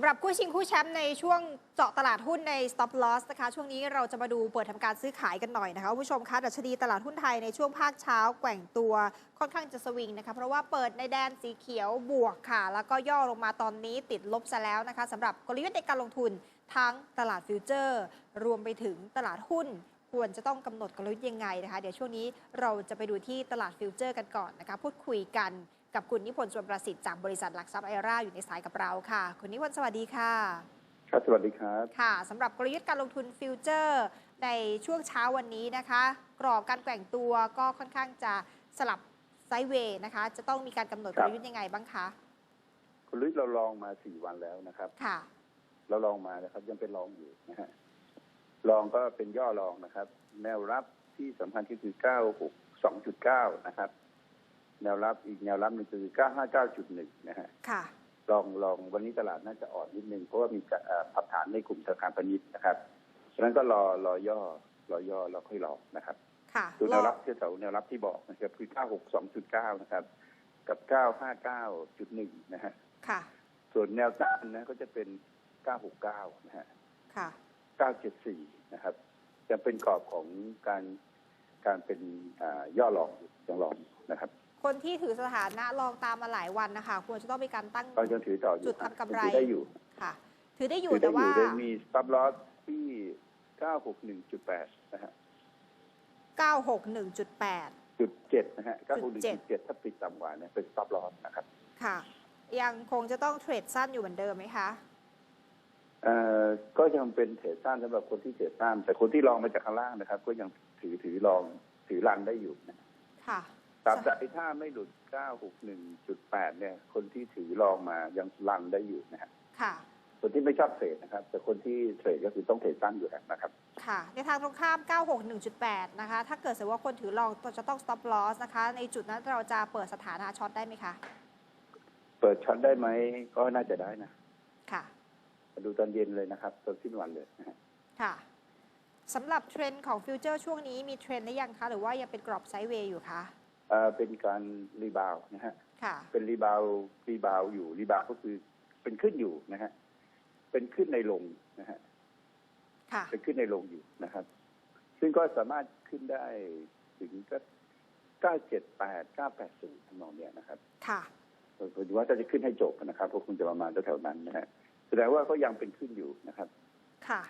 สำหรับคู่ชิงคู่แชมป์ในช่วงเจาะตลาดหุ้นใน stop loss นะคะ ช่วงนี้เราจะมาดูเปิดทำการซื้อขายกันหน่อยนะคะคุณผู้ชมคะดัชนีตลาดหุ้นไทยในช่วงภาคเช้าแกว่งตัวค่อนข้างจะสวิงนะคะ เพราะว่าเปิดในแดนสีเขียวบวกค่ะ แล้วก็ย่อลงมาตอนนี้ติดลบซะแล้วนะคะสำหรับกลยุทธ์ในการลงทุนทั้งตลาดฟิวเจอร์ รวมไปถึงตลาดหุ้น ควรจะต้องกำหนดกลยุทธ์ยังไงนะคะ เดี๋ยวช่วงนี้เราจะไปดูที่ตลาดฟิวเจอร์กันก่อนนะคะพูดคุยกัน กับคุณนิพนธ์ชวนประสิทธิ์จากบริษัทหลักทรัพย์ไอราอยู่ในสายกับเราค่ะ คุณนิพนธ์สวัสดีค่ะ ครับ สวัสดีครับ ค่ะสำหรับกลยุทธ์การลงทุนฟิวเจอร์ในช่วงเช้าวันนี้นะคะ กรอบการแกว่งตัวก็ค่อนข้างจะสลับไซด์เวย์นะคะ จะต้องมีการกำหนดคกรับลยุทธ์ยังไงบ้างคะคุณลุยเราลองมาสี่วันแล้วนะครับ ค่ะ เราลองมานะครับยังเป็นลองอยู่นะฮะลองก็เป็นย่อลองนะครับ แนวรับที่สำคัญที่คือเก้าหกสองจุดเก้านะครับ แนวรับอีกแนวรับหนึงคือเก้าห้าเก้าจุดหนึ่งนะฮะค่ะลองลองวันนี้ตลาดน่าจะอ่อนนิดนึงเพราะว่ามีจะเอ่อผับฐานในกลุ่มธนาคารพาณิชย์นะครับฉะนั้นก็รอรอย่อรอย่อแล้วค่อยรอนะครับค่ะดูแนวรับรอที่แถวแนวรับที่บอกนะครับคือ 962.9 นะครับ กับ 959.1 นะฮะค่ะ ส่วนแนวต้านนะก็จะเป็น 969 นะฮะค่ะ 974 นะครับจะเป็นกรอบของการการเป็นอ่าย่อรองยังรองนะครับ คนที่ถือสถานะลองตามมาหลายวันนะคะควรจะต้องมีการตั้งก็ยังถือต่ออยู่จุดทำกำไรถือได้อยู่ค่ะ ถือได้อยู่ถือได้แต่อว่ายู่โดยมี stop loss ที่961.8นะฮะ961.8จุดเจ็ดนะฮะจุดเจ็ด961.7ถ้าปิดต่ำกว่าเนี่ยเป็น stop loss นะครับ ค่ะ ยังคงจะต้องเทรดสั้นอยู่เหมือนเดิมไหมคะเอ่อก็ยังเป็นเทรดสั้นสำหรับคนที่เทรดสั้นแต่คนที่ลองมาจากข้างล่างนะครับ ก็ยังถือถือลองถือรันได้อยู่นะค่ะ ตราบใดถ้าไม่หลุด 961.8 เนี่ย คนที่ถือลองมายังรันได้อยู่นะฮะค่ะ คนที่ไม่ชอบเทรดนะครับ แต่คนที่เทรดก็คือต้องเทรดสั้นอยู่แล้วนะครับ ค่ะ ในทางตรงข้าม 961.8 นะคะ ถ้าเกิดสมมติว่าคนถือลองจะต้อง stop loss นะคะ ในจุดนั้นเราจะเปิดสถานะช็อตได้ไหมคะ เปิดช็อตได้ไหม ก็น่าจะได้นะ ค่ะมาดูตอนเย็นเลยนะครับตอนสิ้นวันเลยนะฮะค่ะสำหรับเทรนด์ของฟิวเจอร์ช่วงนี้มีเทรนด์หรือยังคะ หรือว่ายังเป็นกรอบไซด์เวย์อยู่คะ เอ่อเป็นการรีบาวด์นะฮะค่ะเป็นรีบาวด์รีบาวด์อยู่รีบาวด์ก็คือเป็นขึ้นอยู่นะฮะเป็นขึ้นในลงนะฮะค่ะเป็นขึ้นในลงอยู่นะครับ ซึ่งก็สามารถขึ้นได้ถึงก็978 980ทำนองเนี้ยนะครับ ค่ะผมว่าถ้าจะขึ้นให้จบนะครับก็คงจะประมาณแถวๆนั้นนะฮะแสดงว่าก็ยังเป็นขึ้นอยู่นะครับ ค่ะ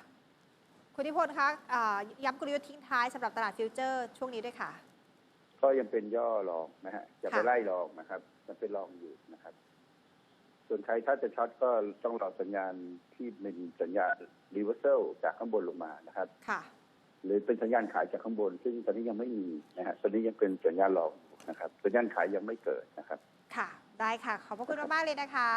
คุณนิพนธ์คะอ่าย้ำกลยุทธ์ทิ้งท้ายสำหรับตลาดฟิวเจอร์ช่วงนี้ด้วยค่ะ ก็ยังเป็นย่อรองนะฮะจะไปค่ะไล่รองนะครับจะเป็นรองอยู่นะครับ ส่วนใครถ้าจะช็อตก็ต้องรอสัญญาณที่เป็นสัญญาณรีเวอร์เซลจากข้างบนลงมานะครับค่ะหรือเป็นสัญญาณขายจากข้างบน ซึ่งตอนนี้ยังไม่มีนะฮะตอนนี้ยังเป็นสัญญาณรองอยู่นะครับ สัญญาณขายยังไม่เกิดนะครับ ค่ะ ได้ค่ะ ขอบพระคุณมากๆเลยนะคะ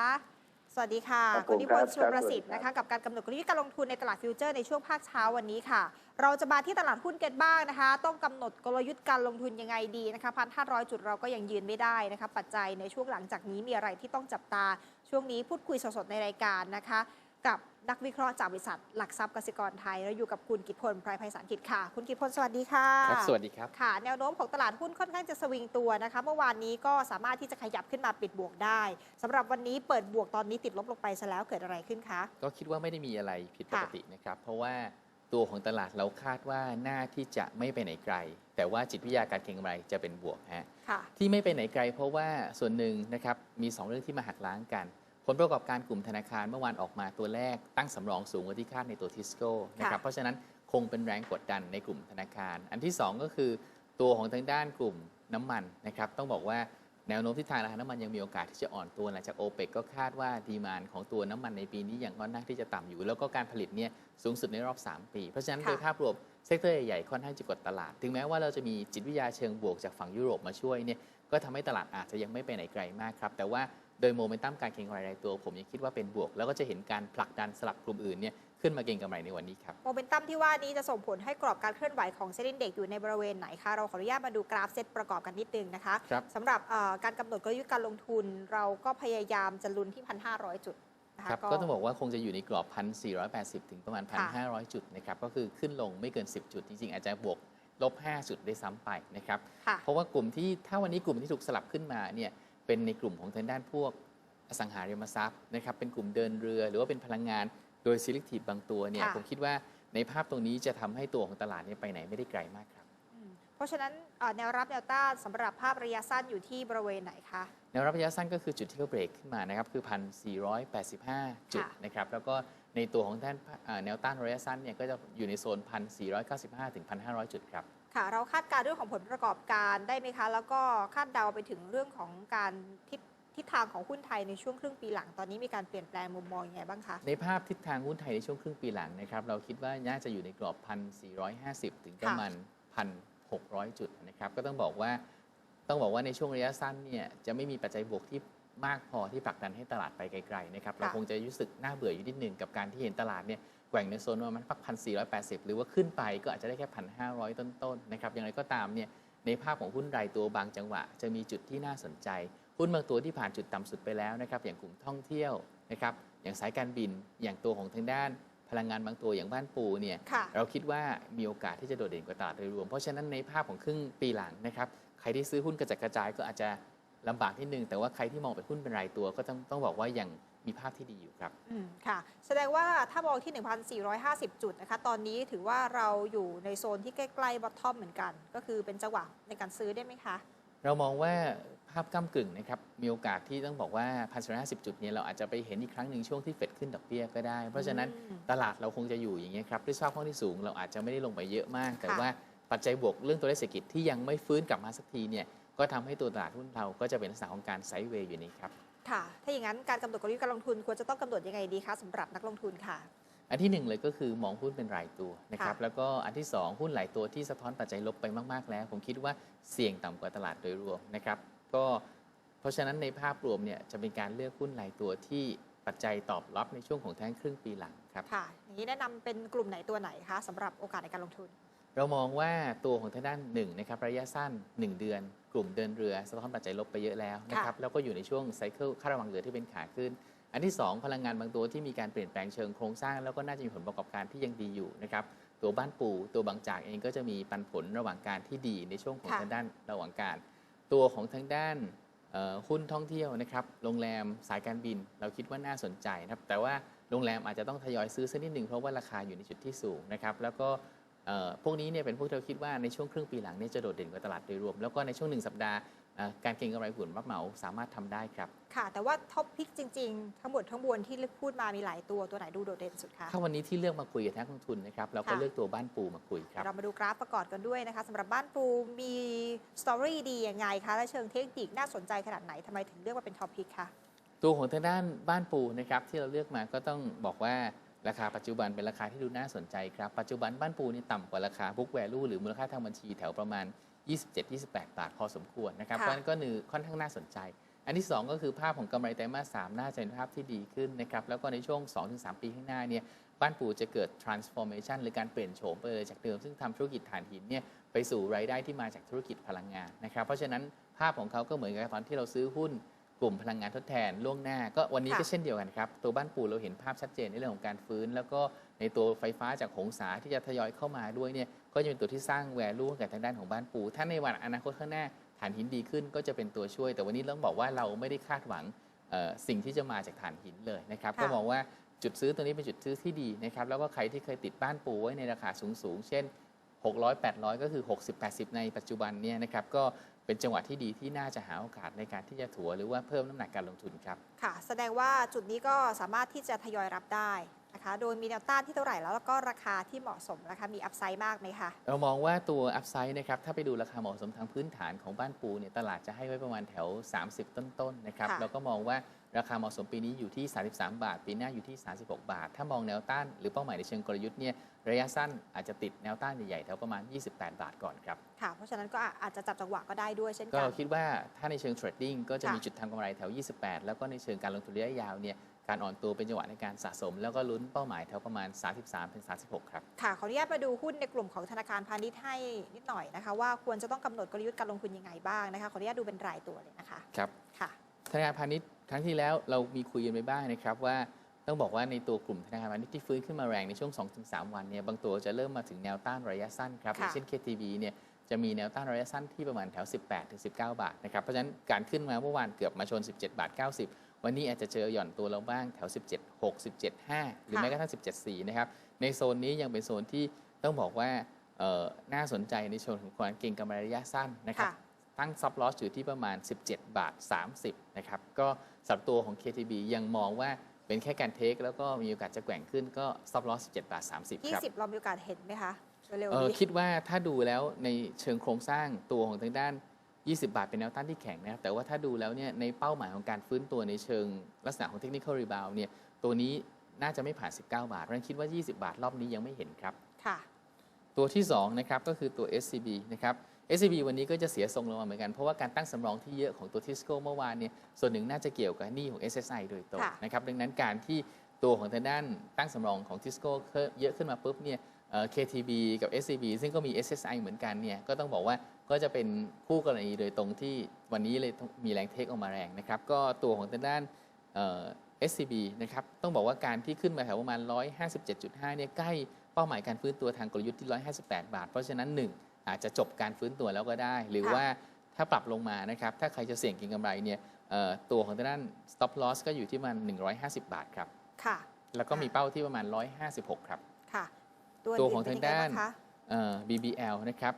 สวัสดีค่ะครับผมคุณนิพนธ์ครับชวนประสิทธิ์ครับ นะคะกับการกำหนดกลยุทธ์การลงทุนในตลาดฟิวเจอร์ในช่วงภาคเช้าวันนี้ค่ะ เราจะมาที่ตลาดหุ้นกันบ้างนะคะ ต้องกำหนดกลยุทธ์การลงทุนยังไงดีนะคะพันห้าร้อยจุดเราก็ยังยืนไม่ได้นะคะ ปัจจัยในช่วงหลังจากนี้มีอะไรที่ต้องจับตาช่วงนี้พูดคุยสดๆในรายการนะคะ กับนักวิเคราะห์จากบริษัทหลักทรัพย์กสิกรไทย เราอยู่กับคุณกิตพลไพรไพศาลกิจค่ะ คุณกิตพลสวัสดีค่ะครับสวัสดีครับค่ะ แนวโน้มของตลาดหุ้นค่อนข้างจะสวิงตัวนะคะ เมื่อวานนี้ก็สามารถที่จะขยับขึ้นมาปิดบวกได้สำหรับวันนี้เปิดบวกตอนนี้ติดลบลงไปซะแล้วเกิดอะไรขึ้นคะ ก็คิดว่าไม่ได้มีอะไรผิดปค่ะกตินะครับ เพราะว่าตัวของตลาดเราคาดว่าน่าที่จะไม่ไปไหนไกล แต่ว่าจิตวิทยาการเก็งกำไรจะเป็นบวกฮะค่ะที่ไม่ไปไหนไกล เพราะว่าส่วนหนึ่งนะครับมี 2 เรื่องที่มาหักล้างกันผ ลประกอบการกลุ่มธนาคารเมื่อวานออกมาตัวแรกตั้งสำรองสูงกว่าที่คาดในตัวทิสโก้นะครับค่ะเพราะฉะนั้นคงเป็นแรงกดดันในกลุ่มธนาคาร อันที่ 2 ก็คือตัวของทางด้านกลุ่มน้ำมันนะครับต้องบอกว่าแนวโน้มทิศทางราคาน้ำมันยังมีโอกาสที่จะอ่อนตัวหลังจากโอเปกก็คาดว่าดีมานของตัวน้ำมันในปีนี้ยังค่อนข้างที่จะต่ำอยู่ แล้วก็การผลิตเนี่ยสูงสุดในรอบ 3 ปี เพราะฉะนั้นค่ะโดยภาพรวมเซกเตอร์ใหญ่ๆค่อนข้างจะกดตลาด ถึงแม้ว่าเราจะมีจิตวิทยาเชิงบวกจากฝั่งยุโรปมาช่วยเนี่ยก็ทำให้ตลาดอาจจะยังไม่ไปไหนไกลมากครับแต่ว่า โดยโมเมนตัมการเก็งกำไรรายตัว ผมยังคิดว่าเป็นบวก แล้วก็จะเห็นการผลักดันสลับกลุ่มอื่นเนี่ยขึ้นมาเก็งกำไรในวันนี้ครับโมเมนตัมที่ว่านี้จะส่งผลให้กรอบการเคลื่อนไหวของเซ็นดินเด็กอยู่ในบริเวณไหนคะเราขออนุญาตมาดูกราฟเซตประกอบกันนิดนึงนะคะครับสำหรับเอ่อการกำหนดกลยุทธ์การลงทุน เราก็พยายามจะลุ้นที่ 1,500 จุดนะคะครับก็ต้องบอกว่าคงจะอยู่ในกรอบ 1,480 ถึงประมาณค่ะ1,500 จุดนะครับก็คือขึ้นลงไม่เกิน 10 จุด จริงๆ อาจจะบวกลบ 5 จุดได้วยซ้ำไปนะครับค่ะเพราะว่ากลุ่มที่ถ้าวันนี้กลุ่มที่ถูกสลับขึ้นมาเนี่ย เป็นในกลุ่มของทางด้านพวกอสังหาริมทรัพย์นะครับเป็นกลุ่มเดินเรือหรือว่าเป็นพลังงานโดย selective บางตัวเนี่ยค่ะผมคิดว่าในภาพตรงนี้จะทำให้ตัวของตลาดเนี่ยไปไหนไม่ได้ไกลมากครับ อืมเพราะฉะนั้นเอ่อแนวรับแนวต้านสำหรับภาพระยะสั้นอยู่ที่บริเวณไหนคะ แนวรับระยะสั้นก็คือจุดที่เขาเบรกขึ้นมานะครับคือ 1,485 จุดค่ะ นะครับแล้วก็ในตัวของด้านอ่าแนวต้านระยะสั้นเนี่ยก็จะอยู่ในโซน 1,495 ถึง 1,500 จุดครับ ค่ะเราคาดการณ์เรื่องของผลประกอบการได้ไหมคะ แล้วก็คาดเดาไปถึงเรื่องของการทิศทิศทางของหุ้นไทยในช่วงครึ่งปีหลังตอนนี้มีการเปลี่ยนแปลงมุมมองยังไงบ้างคะในภาพทิศทางหุ้นไทยในช่วงครึ่งปีหลังนะครับเราคิดว่าน่าจะอยู่ในกรอบ 1,450 ถึงประมาณ 1,600 จุดนะครับก็ต้องบอกว่าต้องบอกว่าในช่วงระยะสั้นเนี่ยจะไม่มีปัจจัยบวกที่มากพอที่ผลักดันให้ตลาดไปไกลๆนะครับเราคงจะรู้สึกน่าเบื่ออยู่นิดหนึ่งกับการที่เห็นตลาดเนี่ย แกว่งในโซนประมาณพักพันสี่หรือว่าขึ้นไปก็อาจจะได้แค่พันห้ต้นๆนะครับอย่างไรก็ตามเนี่ยในภาพของหุ้นรายตัวบางจังหวะ จะมีจุดที่น่าสนใจ หุ้นบางตัวที่ผ่านจุดต่ำสุดไปแล้วนะครับอย่างกลุ่มท่องเที่ยวนะครับอย่างสายการบินอย่างตัวของทางด้านพลังงานบางตัวอย่างบ้านปูเนี่ยค่ะเราคิดว่ามีโอกาสที่จะโดดเด่นกว่าตลาดโดยรวม เพราะฉะนั้นในภาพของครึ่งปีหลังนะครับใครที่ซื้อหุ้นกระจัดกระจายก็อาจจะ ลำบากนิดนึง แต่ว่าใครที่มองเป็นหุ้นเป็นรายตัวก็ต้องต้องบอกว่ายังมีภาพที่ดีอยู่ครับอืมค่ะ แสดงว่าถ้ามองที่ 1,450 จุดนะคะ ตอนนี้ถือว่าเราอยู่ในโซนที่ใกล้ๆบอททอมเหมือนกัน ก็คือเป็นจังหวะในการซื้อได้ไหมคะ เรามองว่าภาพก้ากึ่งนะครับ มีโอกาสที่ต้องบอกว่าพันสจุดเนี่ยเราอาจจะไปเห็นอีกครั้งหนึ่งช่วงที่เฟดขึ้นดอกเบี้ยก็ได้ เพราะฉะนั้นอืมตลาดเราคงจะอยู่อย่างเงี้ยครับด้วยสภาพคล่องที่สูงเราอาจจะไม่ได้ลงไปเยอะมาก แต่ค่ะว่าปัจจัยบวกเรื่องตัวเลขเศรษฐกิจที่ยังไม่ฟื้นกลับมาสักทีเนี่ย ก็ทำให้ตัวตลาดหุ้นเราก็จะเป็นลักษณะของการไซด์เวย์อยู่นี้ครับค่ะ ถ้าอย่างนั้นการกำหนดกลยุทธ์การลงทุนควรจะต้องกำหนดยังไงดีคะสำหรับนักลงทุนค่ะ อันที่หนึ่งเลยก็คือมองหุ้นเป็นรายตัวนะครับค่ะแล้วก็อันที่สองหุ้นหลายตัวที่สะท้อนปัจจัยลบไปมากๆแล้ว ผมคิดว่าเสี่ยงต่ำกว่าตลาดโดยรวมนะครับก็เพราะฉะนั้นในภาพรวมเนี่ยจะเป็นการเลือกหุ้นรายตัวที่ปัจจัยตอบรับในช่วงของทั้งครึ่งปีหลังครับค่ะอย่างนี้แนะนำเป็นกลุ่มไหนตัวไหนคะสำหรับโอกาสในการลงทุน เรามองว่าตัวของทางด้านหนึ่งนะครับระยะสั้น 1 เดือน กลุ่มเดินเรือสะท้อนปัจจัยลบไปเยอะแล้วนะครับแล้วก็อยู่ในช่วงไซเคิลค่าระวังเรือที่เป็นขาขึ้น อันที่ 2 พลังงานบางตัวที่มีการเปลี่ยนแปลงเชิงโครงสร้าง แล้วก็น่าจะมีผลประกอบการที่ยังดีอยู่นะครับตัวบ้านปูตัวบางจากเองก็จะมีปันผลระหว่างการที่ดีในช่วงของค่ะทางด้านระหว่างการ ตัวของทางด้านเอ่อหุ้นท่องเที่ยวนะครับโรงแรมสายการบินเราคิดว่าน่าสนใจนะครับแต่ว่าโรงแรมอาจจะต้องทยอยซื้อสักนิดหนึ่งเพราะว่าราคาอยู่ในจุดที่สูงนะครับแล้วก็เอ่อ พวกนี้เนี่ยเป็นพวกที่เราคิดว่าในช่วงครึ่งปีหลังเนี่ยจะโดดเด่นกว่าตลาดโดยรวม แล้วก็ในช่วงหนึ่งสัปดาห์เอ่อการเก็งกำไรหุ้นรับเหมาสามารถทำได้ครับ ค่ะ แต่ว่าท็อปพิกจริง ๆ ทั้งหมดทั้งมวลที่พูดมามีหลายตัวตัวไหนดูโดดเด่นสุดคะถ้าวันนี้ที่เลือกมาคุยกับนักลงทุนนะครับเราก็ค่ะเลือกตัวบ้านปูมาคุยครับ เรามาดูกราฟประกอบกันด้วยนะคะสำหรับบ้านปูมีสตอรี่ดียังไงคะและเชิงเทคนิคน่าสนใจขนาดไหนทำไมถึงเลือกมาเป็นท็อปพิกคะตัวของทางด้านบ้านปูนะครับที่เราเลือกมาก็ต้องบอกว่า ราคาปัจจุบันเป็นราคาที่ดูน่าสนใจครับ ปัจจุบันบ้านปูนี่ต่ำกว่าราคา book value หรือมูลค่าทางบัญชีแถวประมาณ 27-28 บาทพอสมควรนะครับค่ะเพราะฉะนั้นก็นือค่อนข้างน่าสนใจ อันที่ 2 ก็คือภาพของกำไรไตรมาส3น่าจะเป็นภาพที่ดีขึ้นนะครับแล้วก็ในช่วง 2-3 ปีข้างหน้าเนี่ยบ้านปูจะเกิด transformation หรือการเปลี่ยนโฉมไปเลยจากเดิม ซึ่งทำธุรกิจถ่านหินเนี่ยไปสู่รายได้ที่มาจากธุรกิจพลังงานนะครับเพราะฉะนั้นภาพของเขาก็เหมือนกับตอนที่เราซื้อหุ้น กลุ่มพลังงานทดแทนล่วงหน้า ก็วันนี้ค่ะก็เช่นเดียวกันครับ ตัวบ้านปูเราเห็นภาพชัดเจนในเรื่องของการฟื้น แล้วก็ในตัวไฟฟ้าจากหงสาที่จะทยอยเข้ามาด้วยเนี่ยก็จะเป็นตัวที่สร้างแวลูให้กับทางด้านของบ้านปู ถ้าในวันอนาคตข้างหน้าฐานหินดีขึ้นก็จะเป็นตัวช่วย แต่วันนี้ต้องบอกว่าเราไม่ได้คาดหวังเอ่อสิ่งที่จะมาจากฐานหินเลยนะครับค่ะก็มองว่าจุดซื้อตัวนี้เป็นจุดซื้อที่ดีนะครับแล้วก็ใครที่เคยติดบ้านปูไว้ในราคาสูงๆเช่น 600 800 ก็คือ 60 80 ในปัจจุบันเนี่ยนะครับก็ เป็นจังหวะที่ดีที่น่าจะหาโอกาสในการที่จะถัวหรือว่าเพิ่มน้ำหนักการลงทุนครับ ค่ะ แสดงว่าจุดนี้ก็สามารถที่จะทยอยรับได้นะคะ โดยมีแนวต้านที่เท่าไหร่แล้วแล้วก็ราคาที่เหมาะสมนะคะ มีอัพไซด์มากไหมคะ เรามองว่าตัวอัพไซด์นะครับ ถ้าไปดูราคาเหมาะสมทางพื้นฐานของบ้านปูเนี่ย ตลาดจะให้ไว้ประมาณแถว 30 ต้นๆนะครับ ค่ะ เราก็มองว่า ราคาเหมาะสมปีนี้อยู่ที่ 33 บาท ปีหน้าอยู่ที่ 36 บาท ถ้ามองแนวต้านหรือเป้าหมายในเชิงกลยุทธ์เนี่ยระยะสั้นอาจจะติดแนวต้านใหญ่ๆแถวประมาณ 28 บาทก่อนครับค่ะเพราะฉะนั้นก็อาจจะจับจังหวะก็ได้ด้วยเช่นก็กันเราคิดว่าถ้าในเชิงเทรดดิ้งก็จะค่ะมีจุดทำกำไรแถว 28 แล้วก็ในเชิงการลงทุนระยะยาวเนี่ยการอ่อนตัวเป็นจังหวะในการสะสม แล้วก็ลุ้นเป้าหมายแถวประมาณ 33-36 ครับค่ะขออนุญาตมาดูหุ้นในกลุ่มของธนาคารพาณิชย์ให้นิดหน่อยนะคะว่าควรจะต้องกำหนดกลยุทธ์การลงทุนยังไงบ้างนะคะขออนุญาตดูเป็นรายตัวเลยนะคะครับค่ะ ธนาคารพาณิชย์ครั้งที่แล้วเรามีคุยกันไปบ้างนะครับว่าต้องบอกว่าในตัวกลุ่มธนาคารพาณิชย์ที่ฟื้นขึ้นมาแรงในช่วง 2-3 วันเนี่ยบางตัวจะเริ่มมาถึงแนวต้านระยะสั้นครับอย่างเช่น KTB เนี่ยจะมีแนวต้านระยะสั้นที่ประมาณแถว 18-19 บาทนะครับ เพราะฉะนั้นการขึ้นมาเมื่อวานเกือบมาชน 17 บาท 90 วันนี้อาจจะเจอหย่อนตัวเราบ้างแถว 17 6 17 5 หรือค่ะแม้กระทั่ง 17 4 นะครับ ในโซนนี้ยังเป็นโซนที่ต้องบอกว่าเอ่อน่าสนใจในเชิงของการเก็งกำไรระยะสั้นนะครับค่ะ ตั้งซับลอสอยู่ที่ประมาณ 17 บาท 30 นะครับ ก็สำหรับตัวของ KTB ยังมองว่าเป็นแค่การเทค แล้วก็มีโอกาสจะแกว่งขึ้นก็ซับลอส17 บาท 30 ครับ 20 เรามีโอกาสเห็นไหมคะเร็วเอๆอนี้คิดว่าถ้าดูแล้วในเชิงโครงสร้างตัวของทางด้าน 20 บาทเป็นแนวต้านที่แข็งนะครับ แต่ว่าถ้าดูแล้วเนี่ยในเป้าหมายของการฟื้นตัวในเชิงลักษณะของเทคนิคอลรีบาวเนี่ยตัวนี้น่าจะไม่ผ่าน 19 บาทเพราะฉะนั้นคิดว่า 20 บาทรอบนี้ยังไม่เห็นครับ ค่ะ ตัวที่2นะครับก็คือตัว SCB นะครับ SCB วันนี้ก็จะเสียทรงลงมาเหมือนกัน เพราะว่าการตั้งสำรองที่เยอะของตัวทิสโก้เมื่อวานเนี่ยส่วนหนึ่งน่าจะเกี่ยวกับหนี้ของ SSI โดยตรงค่ะนะครับดังนั้นการที่ตัวของทางด้านตั้งสำรองของทิสโก้เยอะขึ้นมาปุ๊บเนี่ยเอ่อ KTB กับ SCB ซึ่งก็มี SSI เหมือนกันเนี่ยก็ต้องบอกว่าก็จะเป็นคู่กรณีโดยตรงที่วันนี้เลยต้องมีแรงเทคออกมาแรงนะครับก็ตัวของทางด้านเอ่อ SCB นะครับต้องบอกว่าการที่ขึ้นมาแถวประมาณ 157.5เนี่ยใกล้ เป้าหมายการฟื้นตัวทางกลยุทธ์ที่ 158 บาท เพราะฉะนั้น 1 อาจจะจบการฟื้นตัวแล้วก็ได้ หรือค่ะว่าถ้าปรับลงมานะครับถ้าใครจะเสี่ยงเกินกำไรเนี่ยเอ่อตัวของทางด้าน stop loss ก็อยู่ที่ประมาณ150 บาทครับค่ะแล้วก็มีเป้าที่ประมาณ 156 ครับค่ะตัวของอื่นทางเป็นยัไบ้ด้านคะเอ่อ BBL นะครับ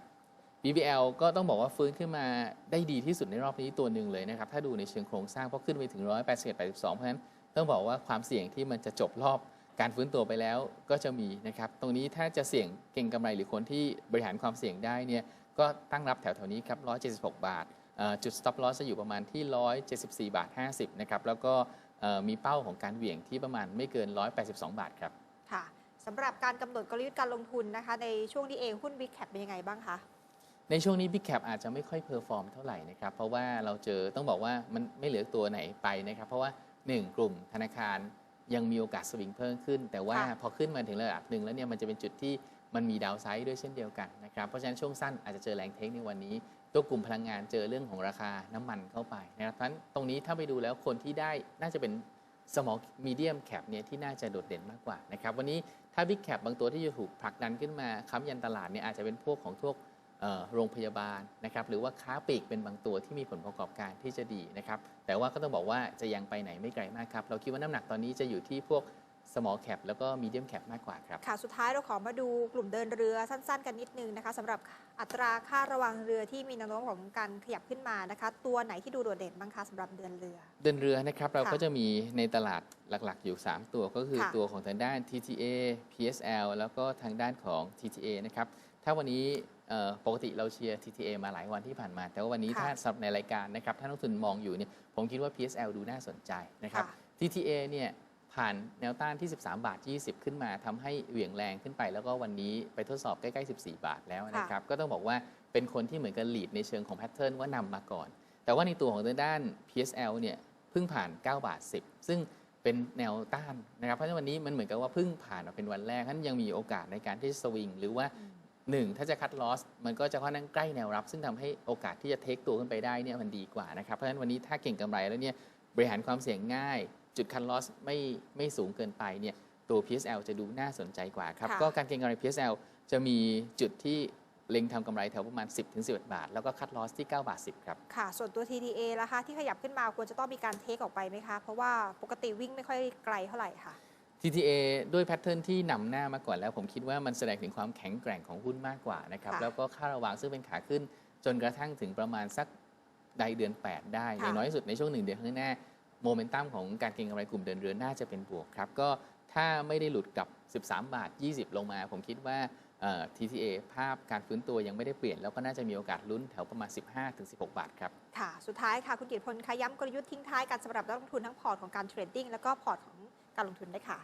BBL ก็ต้องบอกว่าฟื้นขึ้นมาได้ดีที่สุดในรอบนี้ตัวหนึ่งเลยนะครับ ถ้าดูในเชิงโครงสร้างเพราะขึ้นไปถึง 181 82 เพราะฉะนั้นต้องบอกว่าความเสี่ยงที่มันจะจบรอบ การฟื้นตัวไปแล้วก็จะมีนะครับ ตรงนี้ถ้าจะเสี่ยงเก่งกำไรหรือคนที่บริหารความเสี่ยงได้เนี่ยก็ตั้งรับแถวๆนี้ครับ 176 บาทเอ่อจุด stop loss จะอยู่ประมาณที่ 174 บาท 50 นะครับ แล้วก็เอ่อมีเป้าของการเหวี่ยงที่ประมาณไม่เกิน 182 บาทครับ ค่ะสำหรับการกำหนดกลยุทธ์การลงทุนนะคะ ในช่วงนี้เองหุ้น Big Cap เป็นยังไงบ้างคะ ในช่วงนี้ Big Cap อาจจะไม่ค่อยเพอร์ฟอร์มเท่าไหร่นะครับ เพราะว่าเราเจอต้องบอกว่ามันไม่เหลือตัวไหนไปนะครับ เพราะว่า 1 กลุ่มธนาคาร ยังมีโอกาสสวิงเพิ่มขึ้น แต่ว่าค่ะพอขึ้นมาถึงระดับหนึ่งแล้วเนี่ยมันจะเป็นจุดที่มันมีดาวไซด์ด้วยเช่นเดียวกันนะครับ เพราะฉะนั้นช่วงสั้นอาจจะเจอแรงเทคในวันนี้ ตัวกลุ่มพลังงานเจอเรื่องของราคาน้ำมันเข้าไปนะครับเพราะฉะนั้นตรงนี้ถ้าไปดูแล้วคนที่ได้น่าจะเป็น small medium cap เนี่ยที่น่าจะโดดเด่นมากกว่านะครับวันนี้ถ้า big cap บางตัวที่จะถูกผลักดันขึ้นมาค้ำยันตลาดเนี่ยอาจจะเป็นพวกของพวกเอ่อ โรงพยาบาลนะครับหรือว่าค้าปลีกเป็นบางตัวที่มีผลประกอบการที่จะดีนะครับแต่ว่าก็ต้องบอกว่าจะยังไปไหนไม่ไกลมากครับ เราคิดว่าน้ำหนักตอนนี้จะอยู่ที่พวก small cap แล้วก็ medium cap มากกว่าครับค่ะสุดท้ายเราขอมาดูกลุ่มเดินเรือสั้นๆ กันนิดนึงนะคะสำหรับอัตราค่าระวังเรือที่มีแนวโน้มของการขยับขึ้นมานะคะ ตัวไหนที่ดูโดดเด่นบ้างคะสำหรับเดินเรือ เดินเรือนะครับเราค่ะก็จะมีในตลาดหลักๆ อยู่ 3 ตัวก็คือค่ะตัวของทางด้าน TTA PSL แล้วก็ทางด้านของ TTA นะครับถ้าวันนี้เอ่อ ปกติเราเชียร์ TTA มาหลายวันที่ผ่านมา แต่ว่าวันนี้ค่ะถ้าสำหรับในรายการนะครับถ้านักลงทุนมองอยู่เนี่ยผมคิดว่า PSL ดูน่าสนใจนะครับค่ะ TTA เนี่ยผ่านแนวต้านที่ 13 บาท 20 ขึ้นมาทำให้เหวี่ยงแรงขึ้นไป แล้วก็วันนี้ไปทดสอบใกล้ๆ 14 บาทแล้วนะครับ ก็ต้องบอกว่าเป็นคนที่เหมือนกับลีดในเชิงของแพทเทิร์นว่านำมาก่อน แต่ว่าในตัวของทางด้าน PSL เนี่ยเพิ่งผ่าน 9 บาท 10 ซึ่งเป็นแนวต้านนะครับ เพราะฉะนั้นวันนี้มันเหมือนกับว่าเพิ่งผ่านมาเป็นวันแรกฉะนั้นยังมีโอกาสในการที่จะสวิง หรือว่า 1ถ้าจะคัดลอสมันก็จะค่อนข้างใกล้แนวรับ ซึ่งทำให้โอกาสที่จะเทคตัวขึ้นไปได้เนี่ยมันดีกว่านะครับ เพราะฉะนั้นวันนี้ถ้าเก่งกำไรแล้วเนี่ยบริหารความเสี่ยงง่าย จุดคัดลอสไม่ไม่สูงเกินไปเนี่ยตัว PSL จะดูน่าสนใจกว่าครับค่ะก็การเก็งกำไร PSL จะมีจุดที่เล็งทำกำไรแถวประมาณ 10-11 บาท แล้วก็คัดลอสที่ 9 บาท 10 ครับ ค่ะ ส่วนตัว TTA ล่ะคะที่ขยับขึ้นมาควรจะต้องมีการเทคออกไปไหมคะ เพราะว่าปกติวิ่งไม่ค่อยไกลเท่าไหร่ค่ะ TTA ด้วยแพทเทิร์นที่นำหน้ามาก่อนแล้ว ผมคิดว่ามันแสดงถึงความแข็งแกร่งของหุ้นมากกว่านะครับค่ะแล้วก็ค่าระวางซึ่งเป็นขาขึ้น จนกระทั่งถึงประมาณสักใดเดือน 8 ได้อค่ะย่างน้อยที่สุดในช่วงหนึ่งเดือนข้างหน้าโมเมนตัมของการเก็งกำไรกลุ่มเดินเรือน่าจะเป็นบวกครับ ก็ถ้าไม่ได้หลุดกับ 13 บาท 20 ลงมา ผมคิดว่าเอ่อ TTA ภาพการฟื้นตัวยังไม่ได้เปลี่ยน แล้วก็น่าจะมีโอกาสลุ้นแถวประมาณ 15-16 บาทครับ ค่ะ สุดท้ายค่ะคุณกิตพลคะย้ำกลยุทธ์ทิ้งท้ายกันสำหรับนักลงทุนทั้งพอร์ตของการเทรดดิ้งแล้วก็พอร์ตของการลงทุนได้วยค่ะ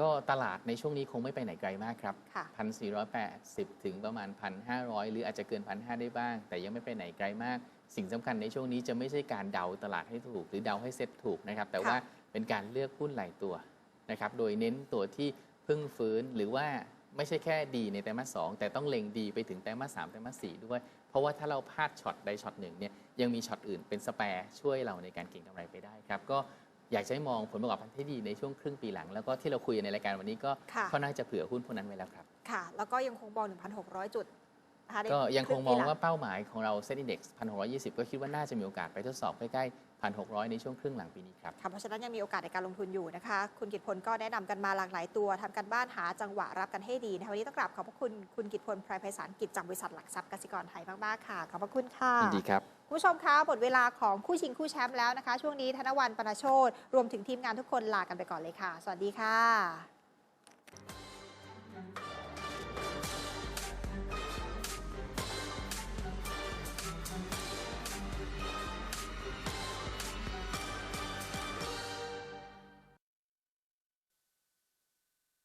ก็ตลาดในช่วงนี้คงไม่ไปไหนไกลมากครับ ค่ะ 1,480 ถึงประมาณ 1,500 หรืออาจจะเกิน 1,500 ได้บ้าง แต่ยังไม่ไปไหนไกลมาก สิ่งสำคัญในช่วงนี้จะไม่ใช่การเดาตลาดให้ถูก หรือเดาให้เซ็ตถูกนะครับ แต่ว่าเป็นการเลือกหุ้นหลายตัวนะครับ โดยเน้นตัวที่เพึ่งฟื้นหรือว่าไม่ใช่แค่ดีในไตรมาสสองแต่ต้องเล็งดีไปถึงไตรมาสสามไตรมาสสี่ด้วย เพราะว่าถ้าเราพลาดช็อตใดช็อตหนึ่งเนี่ยยังมีช็อตอื่นเป็นสแปร์ช่วยเราในการเก็งกำไรไปได้ครับ ก็ อยากจะให้มองผลประกอบการที่ดีในช่วงครึ่งปีหลัง แล้วก็ที่เราคุยในรายการวันนี้ก็ค่ะ ก็น่าจะเผื่อหุ้นพวกนั้นไว้แล้วครับ ค่ะ แล้วก็ยังคงมอง1,600 จุดนะคะในก็ยังคงมองว่าเป้าหมายของเราเซ็นดี x 1,620 ก็คิดว่าน่าจะมีโอกาสไปทดสอบใกล้ๆ1,600 ในช่วงครึ่งหลังปีนี้ครับ ค่ะเพราะฉะนั้นยังมีโอกาสในการลงทุนอยู่นะคะ คุณกิตพลก็แนะนำกันมาหลากหลายตัวทำกันบ้านหาจังหวะรับกันให้ดีนะวันนี้ต้องกราบขอบพระคุณคุณกิตพลไพรไพศาลกิจจากบริษัทหลักทรัพย์กสิกรไทยมากๆค่ะขอบพระคุณค่ะ ยินดีครับ ผู้ชมคะหมดเวลาของคู่ชิงคู่แชมป์แล้วนะคะ ช่วงนี้ธนวันปนโชตรวมถึงทีมงานทุกคนลากันไปก่อนเลยค่ะ สวัสดีค่ะ